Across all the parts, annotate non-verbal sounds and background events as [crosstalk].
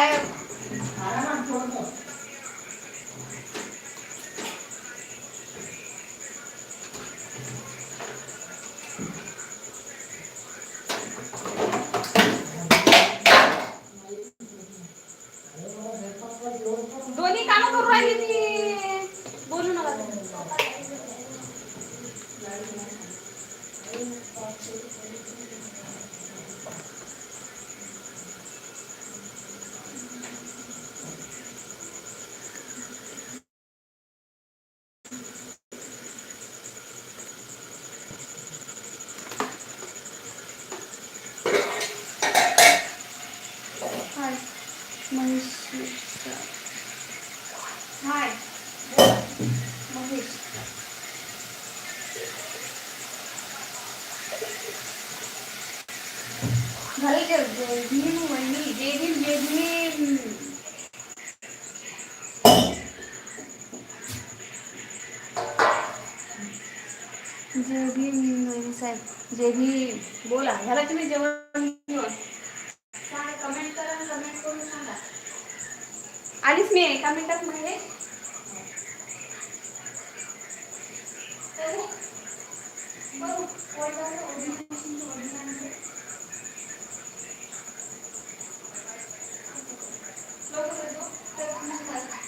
बाहेर दोन्ही काम करून राहिली ती बोलू नका हाय महेश हाय महेश झालं का जय भीम वहिनी जय भीम जय भीम जय भीम वहिनी साहेब जे भीम बोला झाला तुम्ही जेवण जेवण सांगा कमेंट करा कमेंट करून सांगा आलीच मी एका मिनिटात म्हणजे बघू, पोट झालं, ओढीनं, ओढीनं. लवकर येतो, तर तुम्ही सांगा.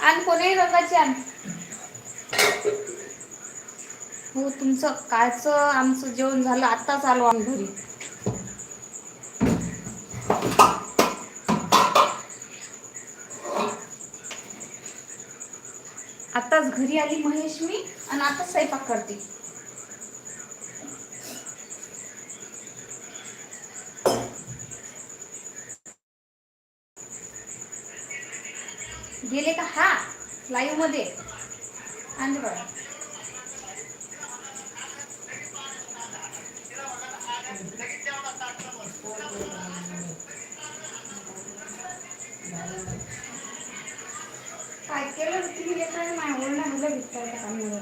आण कोणीही रंगाची आण. हो तुमचं कायचं आमचं जेवण झालं आत्ताच आलो आम्ही घरी. आताच घरी आली महेश मी आणि आता स्वयंपाक करते गेले का हा लाईव्हमध्ये आणि बघा. काय केलं तुम्ही? लेकरांना नाही ओरडा मुलं भिजतात त्या कामावर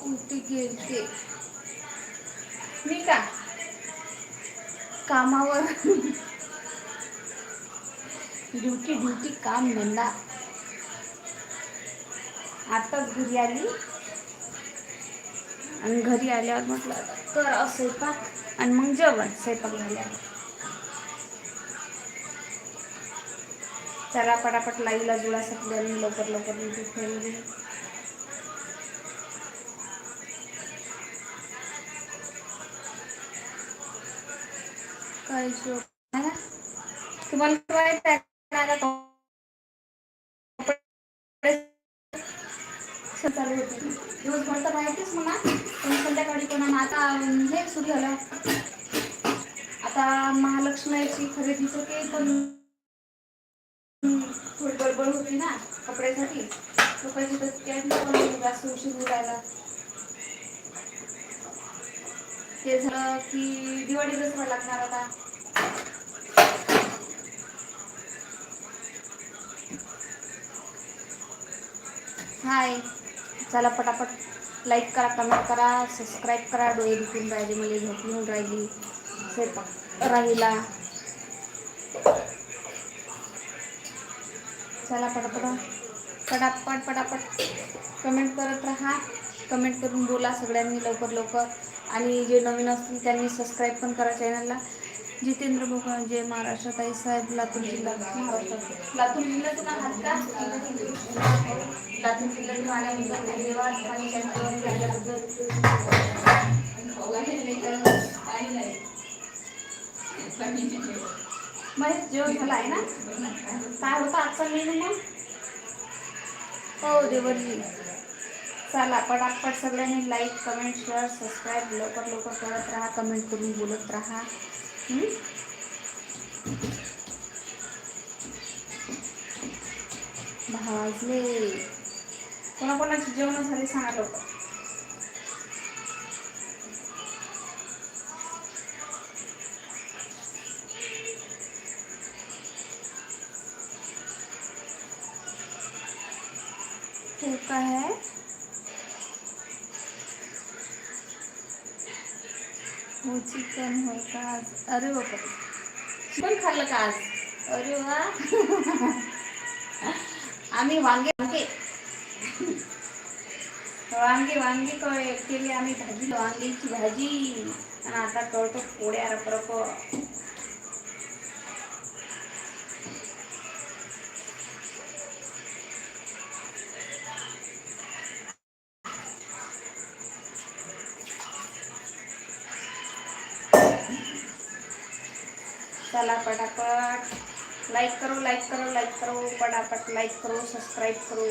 कुठे गेलते. मी का? कामावर. ड्युटी ड्युटी काम धंदा. आताच घरी आली. आणि घरी आल्यावर म्हटलं कर स्वयंपाक. आणि मग जेवण स्वयंपाक झाल्यावर. चला पटापट लाईला जुळा आणि लवकर लवकर होते दिवसभर तर माहितीच म्हणा पण संध्याकाळी पण आता हे सुरू झालं आता महालक्ष्मीची खरेदीचं ते पण थोडी गडबड होती ना कपड्यासाठी. लोकांची तर त्यांनी पण जास्त उशीर राहिला ते झालं की दिवाळी दसरा लागणार आता. हाय. चला पटापट लाईक करा कमेंट करा सबस्क्राईब करा. डोळे दुखून राहिले मला झोप येऊन राहिली. स्वयंपाक राहिला. चला पटापट. पटापट पटापट. कमेंट करत राहा. कमेंट करून बोला सगळ्यांनी लवकर लवकर. आणि जे नवीन असतील त्यांनी सबस्क्राईब पण करा चॅनलला जितेंद्र भोकळ जय महाराष्ट्र. ताई साहेब लातूर जिल्हा. लातूर जिल्ह्यातून आहात का? लातूर जिल्ह्यातून आल्याबद्दल धन्यवाद. आणि त्यांच्यावर आल्याबद्दल मग जेवण झालं आहे ना? काय होतं? आजचा मेनू मग हो देवरजी. चला पटापट सगळ्यांनी लाईक कमेंट शेअर सबस्क्राईब लवकर लवकर करत राहा कमेंट करून बोलत राहा. भाजले. कोणाकोणाची जेवण झाली सांगा लवकर. काय आहे? चिकन होय का आज? अरे बापा चिकन खाल्लं का आज? अरे वा. [laughs] आम्ही वांगे वांगे. वांगे वांगे कळ केली आम्ही भाजी. वांग्याची भाजी. आणि आता कळतो पोळ्या रपरप चला पटापट लाईक करो लाईक करो लाईक करो पटापट लाईक करो सबस्क्राईब करो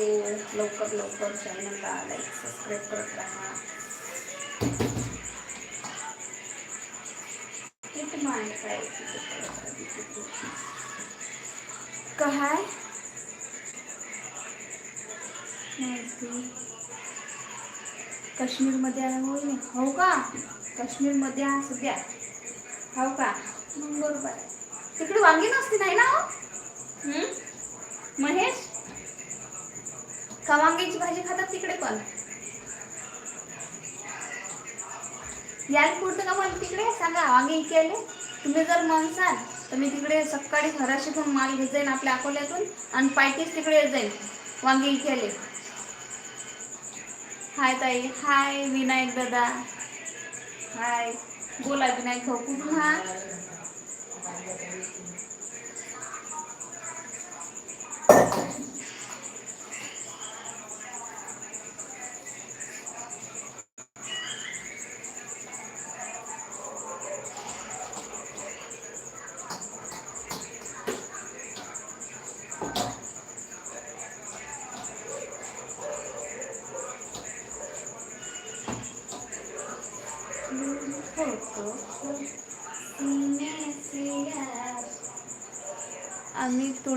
लवकर लवकर चॅनलला लाईक सबस्क्राईब करत राहा. काय? काश्मीरमध्ये आहे हो का? काश्मीरमध्ये सध्या. हो का? बरोबर आहे. तिकडे वांगी नसते नाही ना हो? महेश? का वांग्याची भाजी खातात तिकडे पण? यायला पुरतं का मला तिकडे? सांगा वांगी केले. तुम्ही जर म्हणसाल तर मी तिकडे सकाळी घराशीतून माल घेत जाईन आपल्या अकोल्यातून आणि पायटीच तिकडे येत जाईन. वांगे इथे हाय ताई हाय विनायक दादा. हाय. बोला विनायक भाऊ कुठून हा आम्ही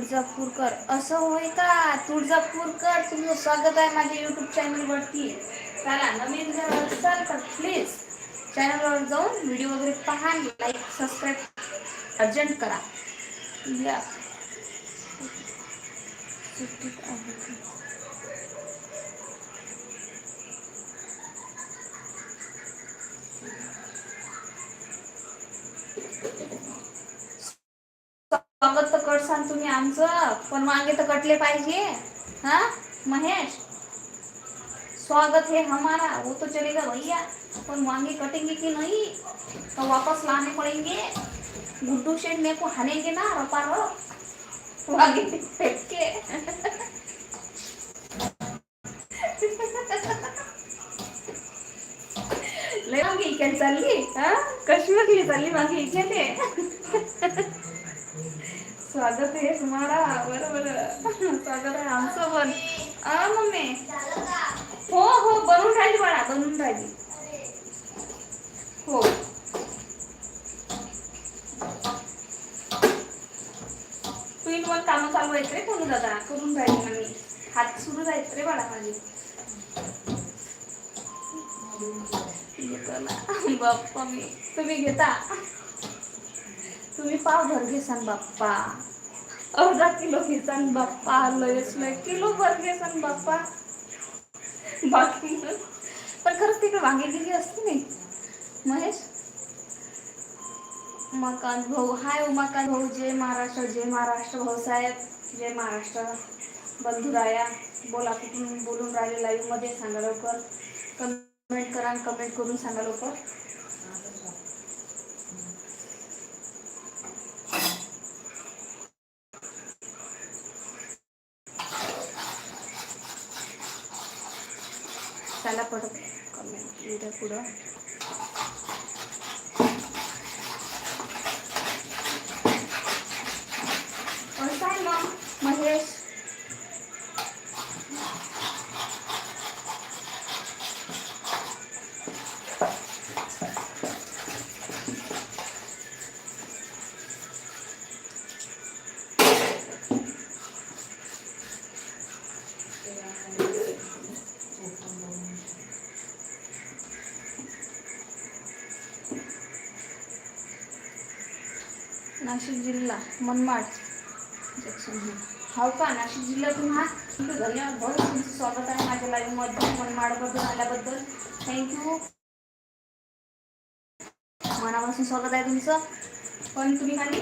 तुळजापूरकर. असं होय का? तुळजापूरकर तुमचं स्वागत आहे माझ्या यूट्यूब चॅनलवरती चला नवीन जर असाल तर प्लीज चॅनलवर जाऊन व्हिडिओ वगैरे पहा लाईक सबस्क्राईब अर्जंट करा. या. आमचं. पण मागे तर कटले पाहिजे. हा? महेश? स्वागत है हमारा. वो तो चलेगा भैया. अपन मांगे कटेंगे कि नहीं? तो वापस लाने पड़ेंगे. गुड्डू शेड मेरे को हनेंगे ना रपा रो वांगे फेंक के लय मागे इकडे चालली. हा? काश्मीरली चालली मागे इकडे स्वागत आहे तुम्हाला. बरोबर. स्वागत आहे आमचं पण. आ मम्मी. हो हो बनवून राहिली बाळा बनवून राहिली. हो. तू वर कामं चालू आहेत रे कोणी दादा करून राहिली ना मी हात सुरू आहेत रे बाळा माझे. बाप्पा मी. तुम्ही घेता. तुम्ही पाव भर घेसान बाप्पा. अर्धा किलो घेसान बाप्पा लयच लय किलो भर घेसान बाप्पा. बाकी पण खरंच तिकडे वांगे गेली असते नाही. महेश? उमाकांत भाऊ. हाय उमाकांत भाऊ. जय महाराष्ट्र जय महाराष्ट्र भाऊसाहेब जय महाराष्ट्र बंधुराया. बोला कुठून बोलून राहिले? लाईव्हमध्ये सांगा लवकर. कमेंट करा कमेंट करून सांगा लवकर. Sala por comer, y puro. ¿Dónde está? Nashik जिल्हा मनमाड. जंक्शन हो का? नाशिक जिल्ह्यातून हा. धन्यवाद भाऊ तुमचं स्वागत आहे माझ्या लाईव्हमध्ये मनमाडमधून आल्याबद्दल थँक्यू मनापासून स्वागत आहे तुमचं. पण तुम्ही खाली?